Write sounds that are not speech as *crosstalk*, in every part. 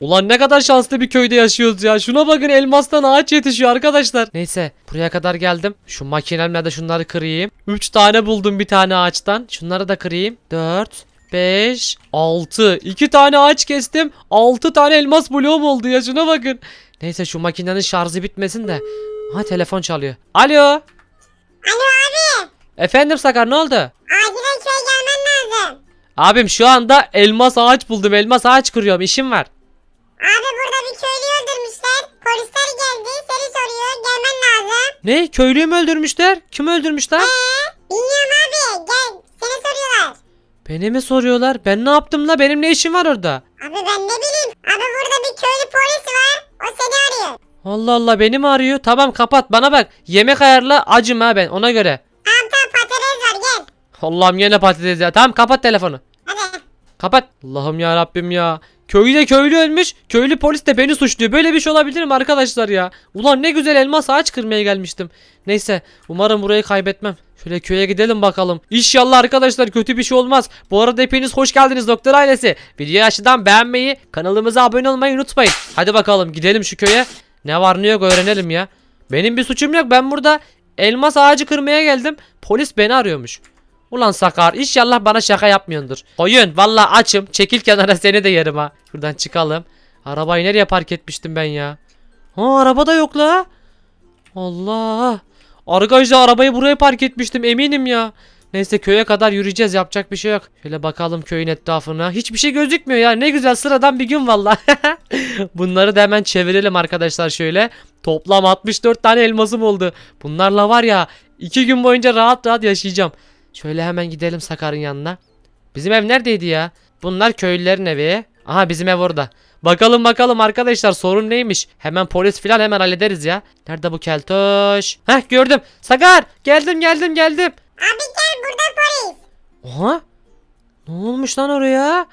Ulan ne kadar şanslı bir köyde yaşıyoruz ya. Şuna bakın elmastan ağaç yetişiyor arkadaşlar. Neyse buraya kadar geldim. Şu makinemle de şunları kırayım. 3 tane buldum bir tane ağaçtan. Şunları da kırayım. 4 5 6 2 tane ağaç kestim. 6 tane elmas bloğum oldu ya şuna bakın. Neyse şu makinenin şarjı bitmesin de. Ha telefon çalıyor. Alo. Alo abi. Efendim Sakar ne oldu? Acilen köye gelmen lazım. Abim şu anda elmas ağaç buldum. Elmas ağaç kırıyorum. işim var. Abi burada bir köylü öldürmüşler. Polisler geldi. Seni soruyor. Gelmen lazım. Ne? Köylüyü mü öldürmüşler? Kim öldürmüşler? Bilmiyorum abi. Gel. Seni soruyorlar. Beni mi soruyorlar? Ben ne yaptım la? Benim ne işim var orada? Abi ben ne bileyim. Abi burada bir köylü polis var. O seni arıyor. Allah Allah beni mi arıyor? Tamam kapat bana bak. Yemek ayarla acım ha ben ona göre. Tamam tamam patates var gel. Allah'ım yine patates ya. Tamam kapat telefonu. Hadi. Kapat. Allah'ım ya Rabbim ya. Köyde köylü ölmüş. Köylü polis de beni suçluyor. Böyle bir şey olabilir mi arkadaşlar ya? Ulan ne güzel elmas ağaç kırmaya gelmiştim. Neyse umarım burayı kaybetmem. Şöyle köye gidelim bakalım. İnşallah arkadaşlar kötü bir şey olmaz. Bu arada hepiniz hoş geldiniz doktor ailesi. Videoyu aşağıdan beğenmeyi, kanalımıza abone olmayı unutmayın. Hadi bakalım gidelim şu köye. Ne var ne yok öğrenelim ya. Benim bir suçum yok. Ben burada elmas ağacı kırmaya geldim. Polis beni arıyormuş. Ulan Sakar inşallah bana şaka yapmıyordur. Koyun valla açım çekil kenara seni de yerim ha. Şuradan çıkalım. Arabayı nereye park etmiştim ben ya? Ha araba da yok la. Allah. Arkadaşlar arabayı buraya park etmiştim eminim ya. Neyse köye kadar yürüyeceğiz yapacak bir şey yok. Şöyle bakalım köyün etrafına. Hiçbir şey gözükmüyor ya. Ne güzel sıradan bir gün valla. *laughs* Bunları da hemen çevirelim arkadaşlar şöyle. Toplam 64 tane elmasım oldu. Bunlarla var ya 2 gün boyunca rahat rahat yaşayacağım. Şöyle hemen gidelim Sakar'ın yanına. Bizim ev neredeydi ya? Bunlar köylülerin evi. Aha bizim ev orada. Bakalım bakalım arkadaşlar sorun neymiş? Hemen polis filan hemen hallederiz ya. Nerede bu keltoş? Heh gördüm. Sakar geldim geldim geldim. Abi gel burada polis. Oha. Ne olmuş lan oraya?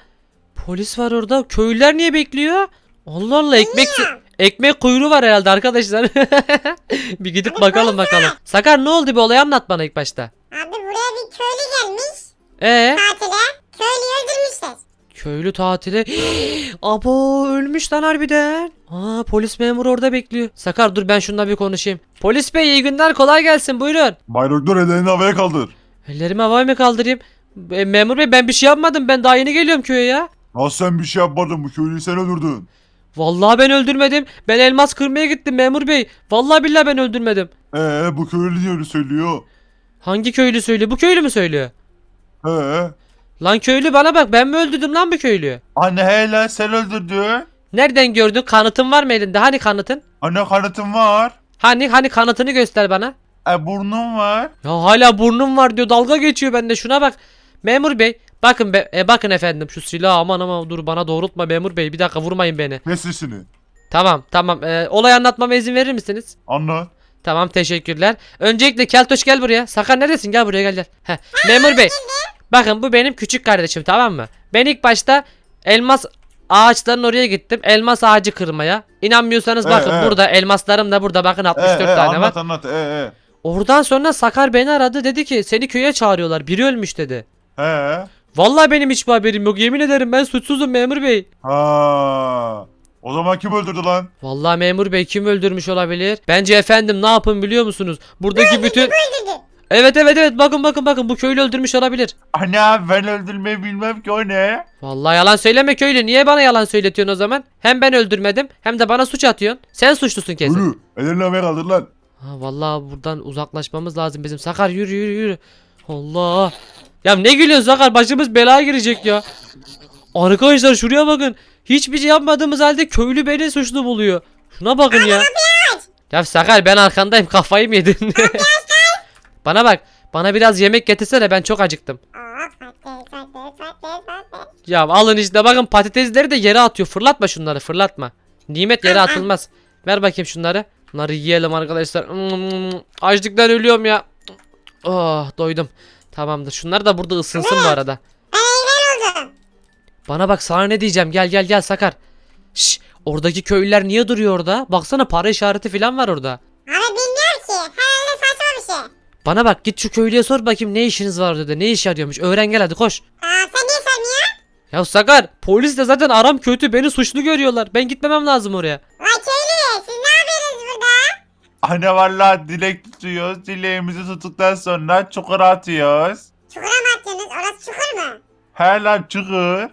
Polis var orada. Köylüler niye bekliyor? Allah Allah ekmek ekmek kuyruğu var herhalde arkadaşlar. *laughs* bir gidip bakalım bakalım. Sakar ne oldu bir olay anlat bana ilk başta. Köylü gelmiş. Ee? Tatile. Köylüyü öldürmüşler. Köylü tatile. *gasps* Abo ölmüş lan harbiden. Aa polis memuru orada bekliyor. Sakar dur ben şununla bir konuşayım. Polis bey iyi günler kolay gelsin buyurun. Bay Doktor ellerini havaya kaldır. Ellerimi havaya mı kaldırayım? E, memur bey ben bir şey yapmadım ben daha yeni geliyorum köye ya. Nasıl sen bir şey yapmadın bu köylüyü sen öldürdün. Vallahi ben öldürmedim. Ben elmas kırmaya gittim memur bey. Vallahi billahi ben öldürmedim. Ee bu köylü niye öyle söylüyor? Hangi köylü söylüyor? Bu köylü mü söylüyor? He. Lan köylü bana bak ben mi öldürdüm lan bu köylüyü? Anne hele sen öldürdün. Nereden gördün? Kanıtın var mı elinde? Hani kanıtın? Anne kanıtım var. Hani hani kanıtını göster bana. E burnum var. Ya hala burnum var diyor. Dalga geçiyor bende. Şuna bak. Memur bey. Bakın be, e, bakın efendim şu silahı aman aman dur bana doğrultma memur bey. Bir dakika vurmayın beni. Ne sesini? Tamam tamam. E, olay anlatmama izin verir misiniz? Anlat. Tamam teşekkürler. Öncelikle Keltoş gel buraya. Sakar neredesin? Gel buraya gel gel. Heh. Memur bey. Bakın bu benim küçük kardeşim tamam mı? Ben ilk başta elmas ağaçların oraya gittim. Elmas ağacı kırmaya. İnanmıyorsanız bakın ee. burada elmaslarım da burada bakın E, 64 e, tane var. anlat anlat. E, e. Oradan sonra Sakar beni aradı dedi ki seni köye çağırıyorlar. Biri ölmüş dedi. He. Vallahi benim hiçbir haberim yok. Yemin ederim ben suçsuzum memur bey. Ha. O zaman kim öldürdü lan? Vallahi memur bey kim öldürmüş olabilir? Bence efendim ne yapın biliyor musunuz? Buradaki bütün Öldürdü. Evet evet evet bakın bakın bakın bu köylü öldürmüş olabilir. Anne ben öldürmeyi bilmem ki o ne? Vallahi yalan söyleme köylü. Niye bana yalan söyletiyorsun o zaman? Hem ben öldürmedim hem de bana suç atıyorsun. Sen suçlusun kesin. Yürü. Ellerini havaya kaldır lan. Ha, vallahi buradan uzaklaşmamız lazım bizim. Sakar yürü yürü yürü. Allah. Ya ne gülüyorsun Sakar? Başımız belaya girecek ya. Arkadaşlar şuraya bakın. Hiçbir şey yapmadığımız halde köylü beni suçlu buluyor. Şuna bakın ya. Ya Sakar ben arkandayım kafayı mı yedin? *laughs* bana bak. Bana biraz yemek getirsene ben çok acıktım. Ya alın işte bakın patatesleri de yere atıyor. Fırlatma şunları fırlatma. Nimet yere atılmaz. Ver bakayım şunları. Bunları yiyelim arkadaşlar. Mm, Açlıktan ölüyorum ya. Oh doydum. Tamamdır. Şunlar da burada ısınsın bu arada. Bana bak sana ne diyeceğim. Gel gel gel Sakar. Şş, oradaki köylüler niye duruyor orada? Baksana para işareti falan var orada. Abi bilmiyorum ki. Herhalde saçma bir şey. Bana bak git şu köylüye sor bakayım ne işiniz var dedi. Ne iş arıyormuş. Öğren gel hadi koş. Aa sen niye sormuyorsun? Ya Sakar polis de zaten aram kötü beni suçlu görüyorlar. Ben gitmemem lazım oraya. Lan köylü siz ne yapıyorsunuz burada? Anne valla dilek tutuyoruz. Dileğimizi tuttuktan sonra çukura atıyoruz. Çukura mı atıyorsunuz? Orası çukur mu? He lan çukur.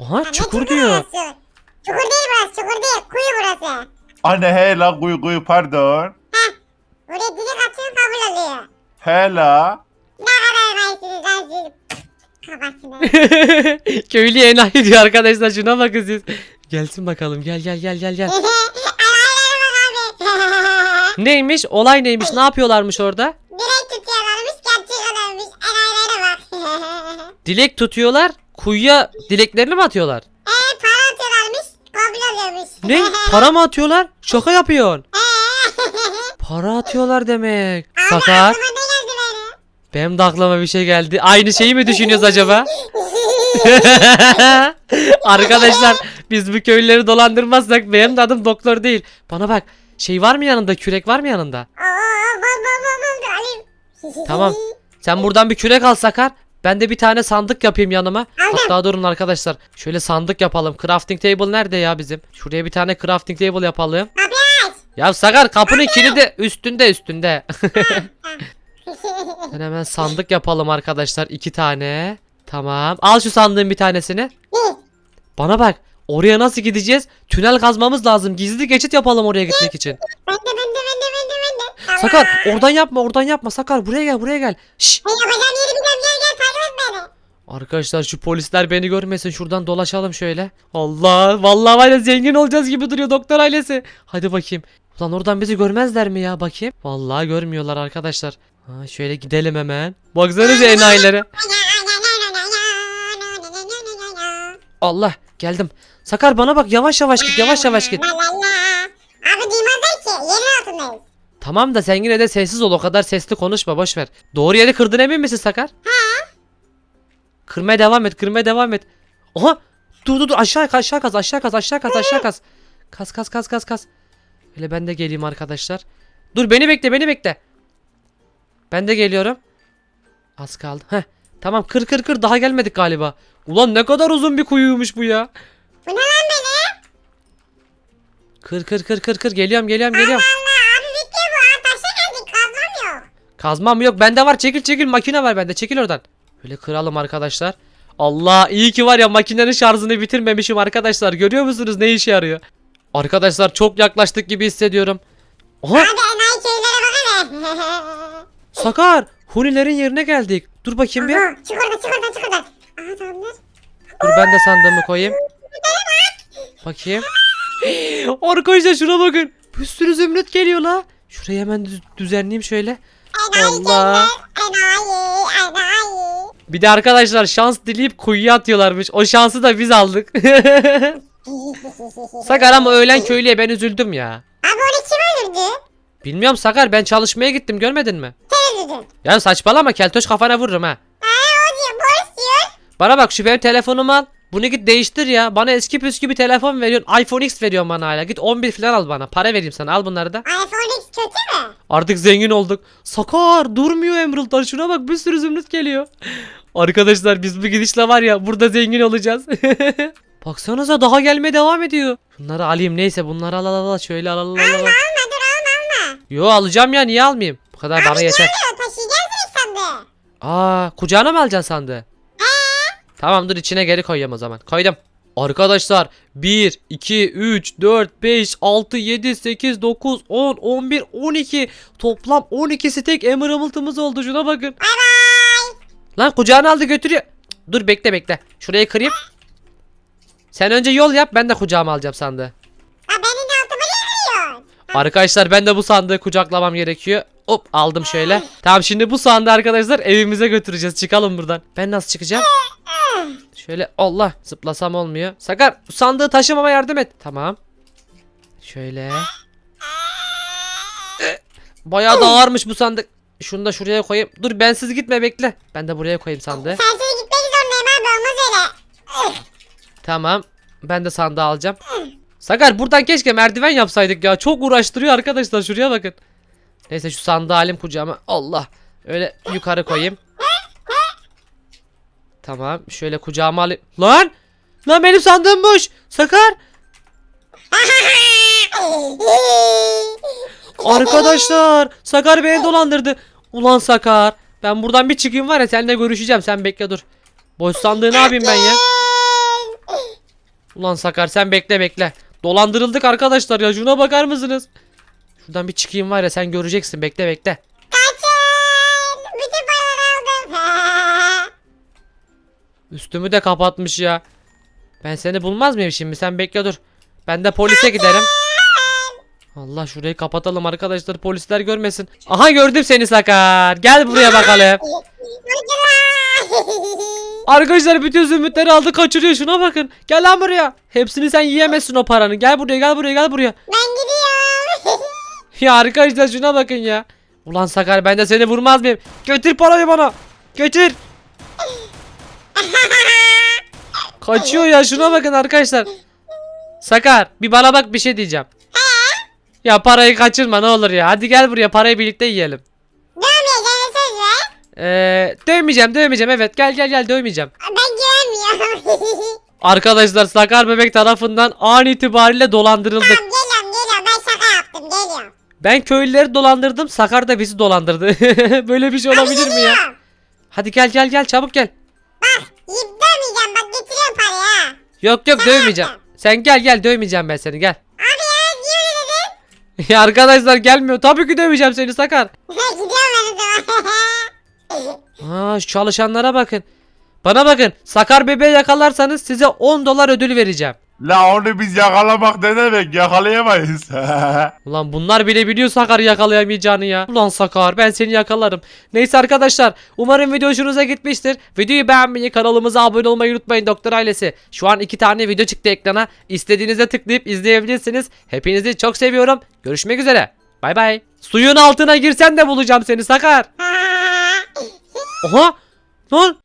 Aha çukur diyor. orası? Çukur değil burası çukur değil. Kuyu burası. Anne he la kuyu kuyu pardon. Buraya dilik atıyorsun kabul oluyor. He la. Ne kadar kayıtsınız lan siz. Kafasına. *laughs* Köylü enayi diyor arkadaşlar şuna bakın siz. Gelsin bakalım gel gel gel gel gel. Ayağlara bak abi. Neymiş olay neymiş ne yapıyorlarmış orada? Direkt tutuyorlarmış gerçek adammış. Ayağlara bak. *laughs* Dilek tutuyorlar kuyuya dileklerini mi atıyorlar? Eee para atıyorlarmış. Kabul oluyormuş. Ne *laughs* para mı atıyorlar? Şaka yapıyorsun. *laughs* *laughs* Para atıyorlar demek. Abi Sakar aklıma ne geldi böyle? benim de aklıma bir şey geldi. Aynı şeyi mi düşünüyoruz acaba? Arkadaşlar biz bu köylüleri dolandırmazsak benim de adım doktor değil. Bana bak şey var mı yanında kürek var mı yanında? Oo bol bol bol bol alayım. Tamam. Sen buradan bir kürek al Sakar. Ben de bir tane sandık yapayım yanıma. Hatta durun arkadaşlar. Şöyle sandık yapalım. Crafting table nerede ya bizim? Şuraya bir tane crafting table yapalım. Aç. Ya Sakar kapının kilidi üstünde üstünde. *laughs* Ben hemen sandık yapalım arkadaşlar. iki tane. Tamam. Al şu sandığın bir tanesini. Bana bak. Oraya nasıl gideceğiz? Tünel kazmamız lazım. Gizli geçit yapalım oraya gitmek için. Ben de ben de. Sakar oradan yapma oradan yapma. Sakar buraya gel buraya gel. Şşş. Ben yapacağım yeri biliyorum gel gel takip et beni. Arkadaşlar şu polisler beni görmesin. Şuradan dolaşalım şöyle. Allah vallahi var ya zengin olacağız gibi duruyor doktor ailesi. Hadi bakayım. Ulan oradan bizi görmezler mi ya bakayım. Vallahi görmüyorlar arkadaşlar. Ha, şöyle gidelim hemen. Baksanıza enayilere. Allah geldim. Sakar bana bak yavaş yavaş git yavaş yavaş git. Abi duymazlar ki yerin altındayız. Tamam da sen yine de sessiz ol o kadar sesli konuşma boş ver. Doğru yeri kırdın emin misin Sakar? Kırmaya devam et kırmaya devam et. Oha dur dur dur aşağı aşağı kaz aşağı kaz aşağı kaz aşağı kaz. Kaz kaz kaz kaz kaz. Öyle ben de geleyim arkadaşlar. Dur beni bekle beni bekle. Ben de geliyorum. Az kaldı. Heh. Tamam kır kır kır daha gelmedik galiba. Ulan ne kadar uzun bir kuyuymuş bu ya. Bu ne lan böyle? Kır kır kır kır kır geliyorum geliyorum geliyorum. Allah abi bitti bu. Ha taşa geldik kazmam yok. Bende var. Çekil çekil. Makine var bende. Çekil oradan. Böyle kıralım arkadaşlar. Allah iyi ki var ya makinenin şarjını bitirmemişim arkadaşlar. Görüyor musunuz ne işe yarıyor? Arkadaşlar çok yaklaştık gibi hissediyorum. Aha Abi enayi köylere. *laughs* Sakar. Hunilerin yerine geldik. Dur bakayım bir. Aha çukurda çukurda çukurda. Aha tamamdır. Dur ben de sandığımı koyayım. Bakayım. *gasps* Arkadaşlar şuna bakın. Bir sürü zümrüt geliyor la. Şurayı hemen düz- düzenleyeyim şöyle. Allah. Bir de arkadaşlar şans dileyip kuyuya atıyorlarmış. O şansı da biz aldık. *laughs* Sakar ama öğlen köylüye ben üzüldüm ya. Abi onu kim öldürdü? Bilmiyorum Sakar ben çalışmaya gittim görmedin mi? Sen öldürdün. Ya saçmalama keltoş kafana vururum ha. Ha o diyor polis diyor. Bana bak şu benim telefonumu al. Bunu git değiştir ya. Bana eski püskü bir telefon veriyorsun. iPhone X veriyorsun bana hala. Git 11 falan al bana. Para vereyim sana. Al bunları da. iPhone X kötü mü? Artık zengin olduk. Sakar durmuyor Emerald'lar. Şuna bak bir sürü zümrüt geliyor. Arkadaşlar biz bu gidişle var ya burada zengin olacağız. *laughs* Baksanıza daha gelmeye devam ediyor. Bunları alayım neyse bunları al al al şöyle al al al. al. Alma dur alma alma. Yo alacağım ya niye almayayım? Bu kadar bana yeter. Diyor taşıyacağız ilk sandığı. Aa kucağına mı alacaksın sandığı? Tamam dur içine geri koyayım o zaman. Koydum. Arkadaşlar 1, 2, 3, 4, 5, 6, 7, 8, 9, 10, 11, 12 toplam 12 stek emerald'ımız oldu şuna bakın. Lan kucağına aldı götürüyor. Dur bekle bekle. Şurayı kırayım. Sen önce yol yap ben de kucağıma alacağım sandığı. Ha de altıma? Arkadaşlar ben de bu sandığı kucaklamam gerekiyor. Hop aldım şöyle. Tamam şimdi bu sandığı arkadaşlar evimize götüreceğiz. Çıkalım buradan. Ben nasıl çıkacağım? Şöyle Allah zıplasam olmuyor. Sakar sandığı taşımama yardım et. Tamam. Şöyle. Eh, Bayağı da ağırmış bu sandık. Şunu da şuraya koyayım. Dur bensiz gitme bekle. Ben de buraya koyayım sandığı. Sensiz gitmek zorundayım abi olmaz öyle. Tamam. Ben de sandığı alacağım. Sakar buradan keşke merdiven yapsaydık ya. Çok uğraştırıyor arkadaşlar. Şuraya bakın. Neyse şu sandığı alayım kucağıma. Allah. Öyle yukarı koyayım. Tamam. Şöyle kucağıma alayım. Lan! Lan benim sandığım boş. Sakar. Arkadaşlar Sakar beni dolandırdı. Ulan Sakar. Ben buradan bir çıkayım var ya seninle görüşeceğim. Sen bekle dur. Boş sandığı ne yapayım ben ya? Ulan Sakar sen bekle bekle. Dolandırıldık arkadaşlar ya şuna bakar mısınız? Şuradan bir çıkayım var ya sen göreceksin bekle bekle. Üstümü de kapatmış ya. Ben seni bulmaz mıyım şimdi sen bekle dur. Ben de polise giderim. Allah şurayı kapatalım arkadaşlar polisler görmesin. Aha gördüm seni Sakar. Gel buraya bakalım. Arkadaşlar bütün zümrütleri aldı kaçırıyor şuna bakın. Gel lan buraya. Hepsini sen yiyemezsin o paranı. Gel buraya gel buraya gel buraya. ben gidiyorum. *laughs* Ya arkadaşlar şuna bakın ya. Ulan Sakar ben de seni vurmaz mıyım? Götür parayı bana. Götür. Kaçıyor ya şuna bakın arkadaşlar. Sakar bir bana bak bir şey diyeceğim. Ya parayı kaçırma ne olur ya. Hadi gel buraya parayı birlikte yiyelim. Dövmeyeceğine söz ver. Ee, dövmeyeceğim dövmeyeceğim evet gel gel gel dövmeyeceğim. Ben güvenmiyorum. *laughs* Arkadaşlar Sakar bebek tarafından an itibariyle dolandırıldık. tamam geliyorum geliyorum. Ben şaka yaptım geliyorum. Ben köylüleri dolandırdım Sakar da bizi dolandırdı. *laughs* Böyle bir şey olabilir mi ya? Geliyorum. Hadi gel gel gel çabuk gel. Yiyip Yok yok dövmeyeceğim. Sen gel gel dövmeyeceğim ben seni gel. Abi ya niye öyle dedin? *laughs* Ya arkadaşlar gelmiyor. Tabii ki dövmeyeceğim seni Sakar. Gidiyorum ben o zaman. *laughs* Aa şu çalışanlara bakın. Bana bakın. Sakar bebeği yakalarsanız size 10 dolar ödül vereceğim. La onu biz yakalamak ne demek yakalayamayız. *laughs* Ulan bunlar bile biliyor Sakar'ı yakalayamayacağını ya. Ulan Sakar ben seni yakalarım. Neyse arkadaşlar umarım video hoşunuza gitmiştir. Videoyu beğenmeyi kanalımıza abone olmayı unutmayın doktor ailesi. Şu an iki tane video çıktı ekrana. İstediğinizde tıklayıp izleyebilirsiniz. Hepinizi çok seviyorum. Görüşmek üzere. Bay bay. Suyun altına girsen de bulacağım seni Sakar. *laughs* Oha. Lan